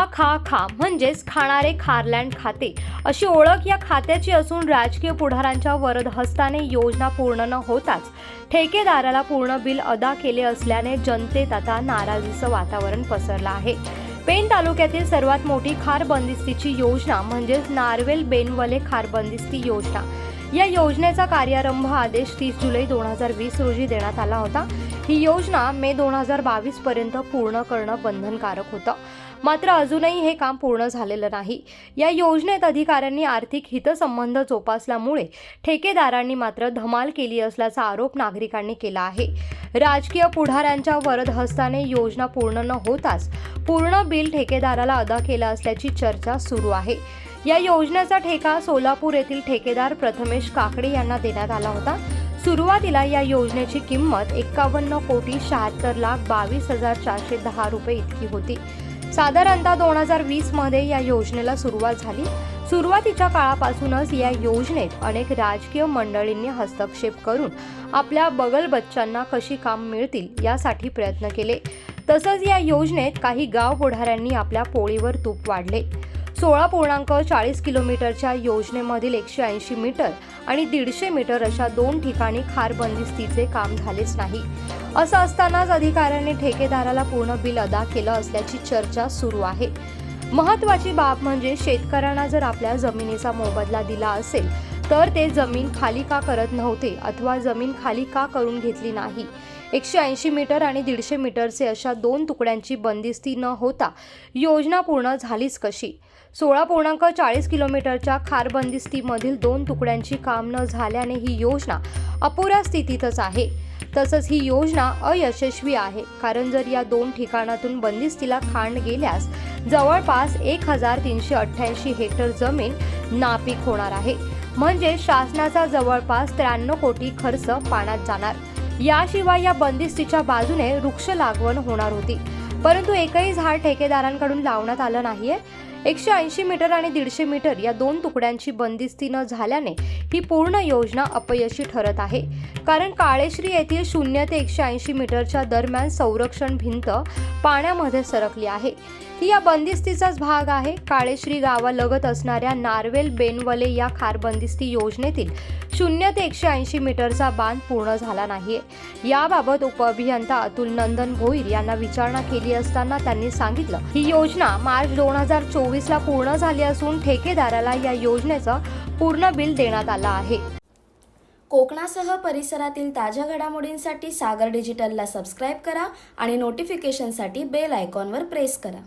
खा खा खा म्हणजेच खाणारे खारलँड खाते. अशी ओळख या खात्याची असून राजकीय पुढाऱ्यांच्या वरद हस्ताने योजना पूर्ण न होताच ठेकेदाराला पूर्ण बिल अदा केले असल्याने जनतेत आता नाराजीचं वातावरण पसरलं आहे. पेण तालुक्यातील सर्वात मोठी खार बंदिस्तीची योजना म्हणजेच नारवेल बेनवले खार बंदिस्ती योजना. या योजनेचा कार्यारंभ आदेश तीस जुलै दोन हजार वीस रोजी देण्यात आला होता. ही योजना मे दोन हजार बावीस पर्यंत पूर्ण करणं बंधनकारक होतं. मात्र अजूनही हे काम पूर्ण झालेलं नाही. या योजनेत अधिकाऱ्यांनी आर्थिक हितसंबंध जोपासल्यामुळे ठेकेदारांनी मात्र धमाल केली असल्याचा आरोप नागरिकांनी केला आहे. राजकीय पुढाऱ्यांच्या वरदहस्ताने योजना पूर्ण न होताच पूर्ण बिल ठेकेदाराला अदा केलं असल्याची चर्चा सुरू आहे. या योजनेचा ठेका सोलापूर येथील ठेकेदार प्रथमेश काकडे यांना देण्यात आला होता. सुरुवातीला या योजनेची किंमत एकावन्न कोटी शहात्तर लाख बावीस हजार चारशे दहा रुपये इतकी होती. साधारणतः दोन हजार वीसमध्ये या योजनेला सुरुवात झाली. सुरुवातीच्या काळापासूनच या योजनेत अनेक राजकीय मंडळींनी हस्तक्षेप करून आपल्या बगल बच्चांना कशी काम मिळतील यासाठी प्रयत्न केले. तसंच या योजनेत काही गाव पुढाऱ्यांनी आपल्या पोळीवर तूप वाढले. सोळा पूर्णांक चाळीस किलोमीटरच्या योजनेमधील एकशे ऐंशी मीटर आणि दीडशे मीटर अशा दोन ठिकाणी खार बंदिस्तीचे काम झालेच नाही. असं असतानाच अधिकाऱ्यांनी ठेकेदाराला पूर्ण बिल अदा केलं असल्याची चर्चा सुरू आहे. महत्वाची बाब म्हणजे शेतकऱ्यांना जर आपल्या जमिनीचा मोबदला दिला असेल तर ते जमीन खाली का करत नव्हते अथवा जमीन खाली का करून घेतली नाही? एकशे ऐंशी मीटर आणि दीडशे मीटरचे अशा दोन तुकड्यांची बंदिस्ती न होता योजना पूर्ण झालीच कशी? सोळा पूर्णांक चाळीस किलोमीटरच्या खारबंदिस्तीमधील दोन तुकड्यांची काम न झाल्याने ही योजना अपुऱ्या स्थितीतच आहे. तसंच ही योजना अयशस्वी आहे कारण जर या दोन ठिकाणातून बंदिस्तीला खांड गेल्यास जवळपास एक हजार तीनशे अठ्ठ्याऐंशी हेक्टर जमीन नापीक होणार आहे. म्हणजे शासनाचा जवळपास त्र्याण्णव कोटी खर्च पाण्यात जाणार. याशिवाय या बंदिस्तीच्या बाजूने वृक्ष लागवण होणार होती. परंतु एकही झाड ठेकेदारांकडून लावण्यात आलं नाहीये. एकशे ऐंशी मीटर आणि दीडशे मीटर या दोन तुकड्यांची बंदिस्ती न झाल्याने ही पूर्ण योजना अपयशी ठरत आहे. कारण काळेश्री येथील शून्य ते एकशे ऐंशी मीटरच्या दरम्यान संरक्षण भिंत पाण्यामध्ये सरकली आहे. ती या बंदिस्तीचाच भाग आहे. काळेश्री गावालगत असणाऱ्या नारवेल बेनवले या खारबंदिस्ती योजनेतील शून्य ते एकशे ऐंशी मीटरचा बांध पूर्ण झाला नाहीये. याबाबत उपअभियंता अतुल नंदन भोईर यांना विचारणा केली असताना त्यांनी सांगितलं ही योजना मार्च दोन हजार चोवीस चोवीसला पूर्ण झाली असून ठेकेदाराला या योजनेचं पूर्ण बिल देण्यात आलं आहे. कोकणासह परिसरातील ताज्या घडामोडींसाठी सागर डिजिटलला सबस्क्राईब करा आणि नोटिफिकेशनसाठी बेल आयकॉनवर प्रेस करा.